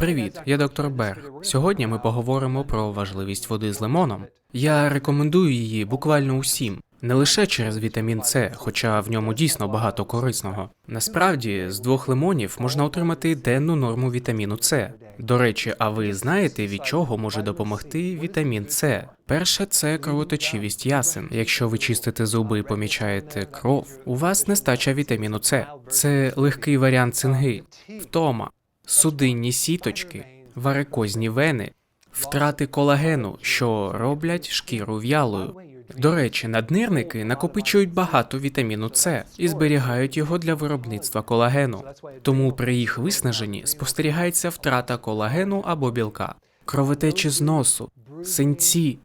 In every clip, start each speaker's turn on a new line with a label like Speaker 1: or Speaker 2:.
Speaker 1: Привіт, я доктор Берг. Сьогодні ми поговоримо про важливість води з лимоном. Я рекомендую її буквально усім, не лише через вітамін С, хоча в ньому дійсно багато корисного. Насправді, з двох лимонів можна отримати денну норму вітаміну С. До речі, а ви знаєте, від чого може допомогти вітамін С? Перше це кровоточивість ясен. Якщо ви чистите зуби і помічаєте кров, у вас нестача вітаміну С. Це легкий варіант цинги, втома, судинні сіточки, варикозні вени, втрати колагену, що роблять шкіру в'ялою. До речі, наднирники накопичують багато вітаміну С і зберігають його для виробництва колагену. Тому при їх виснаженні спостерігається втрата колагену або білка, кровотечі з носу, синці.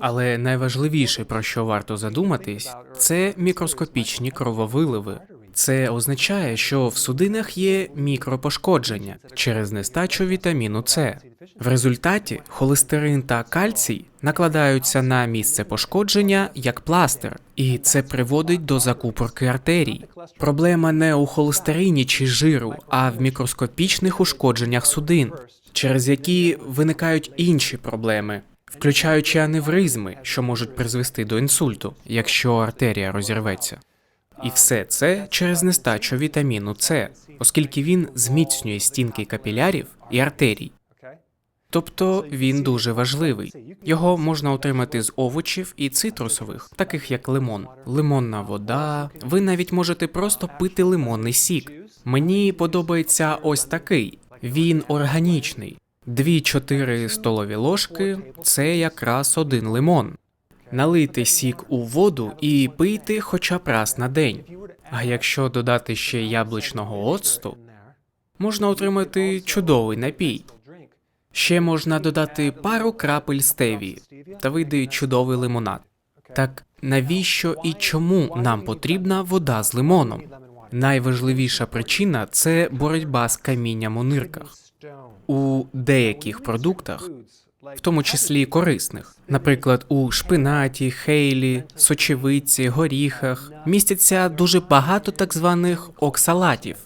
Speaker 1: Але найважливіше, про що варто задуматись, це мікроскопічні крововиливи. Це означає, що в судинах є мікропошкодження через нестачу вітаміну С. В результаті холестерин та кальцій накладаються на місце пошкодження як пластир, і це приводить до закупорки артерій. Проблема не у холестерині чи жиру, а в мікроскопічних ушкодженнях судин, через які виникають інші проблеми. Включаючи аневризми, що можуть призвести до інсульту, якщо артерія розірветься. І все це через нестачу вітаміну С, оскільки він зміцнює стінки капілярів і артерій. Тобто він дуже важливий. Його можна отримати з овочів і цитрусових, таких як лимон, лимонна вода. Ви навіть можете просто пити лимонний сік. Мені подобається ось такий. Він органічний. 2-4 столові ложки це якраз один лимон. Налийте сік у воду і пийте хоча б раз на день. А якщо додати ще яблучного оцту, можна отримати чудовий напій. Ще можна додати пару крапель стевії та вийде чудовий лимонад. Так навіщо і чому нам потрібна вода з лимоном? Найважливіша причина це боротьба з камінням у нирках. У деяких продуктах, в тому числі корисних, наприклад, у шпинаті, хейлі, сочевиці, горіхах, містяться дуже багато так званих оксалатів.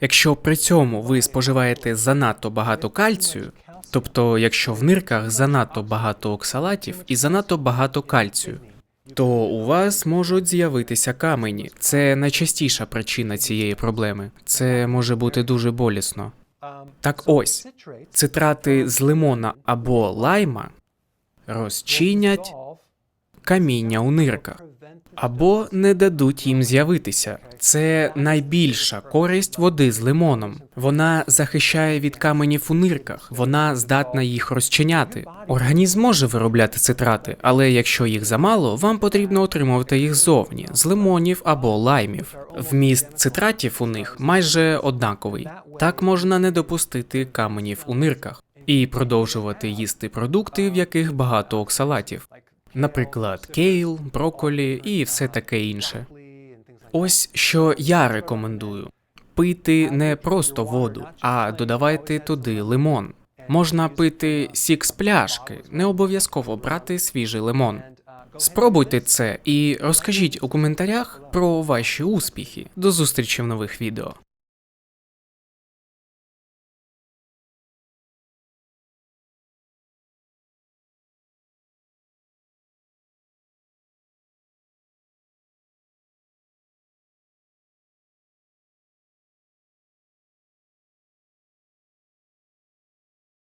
Speaker 1: Якщо при цьому ви споживаєте занадто багато кальцію, тобто якщо в нирках занадто багато оксалатів і занадто багато кальцію, то у вас можуть з'явитися камені. Це найчастіша причина цієї проблеми. Це може бути дуже болісно. Так ось, цитрати з лимона або лайма розчинять каміння у нирках або не дадуть їм з'явитися. Це найбільша користь води з лимоном. Вона захищає від каменів у нирках, вона здатна їх розчиняти. Організм може виробляти цитрати, але якщо їх замало, вам потрібно отримувати їх ззовні з лимонів або лаймів. Вміст цитратів у них майже однаковий. Так можна не допустити каменів у нирках і продовжувати їсти продукти, в яких багато оксалатів наприклад, кейл, брокколі і все таке інше. Ось що я рекомендую: пити не просто воду, а додавайте туди лимон. Можна пити сік з пляшки, не обов'язково брати свіжий лимон. Спробуйте це і розкажіть у коментарях про ваші успіхи. До зустрічі в нових відео.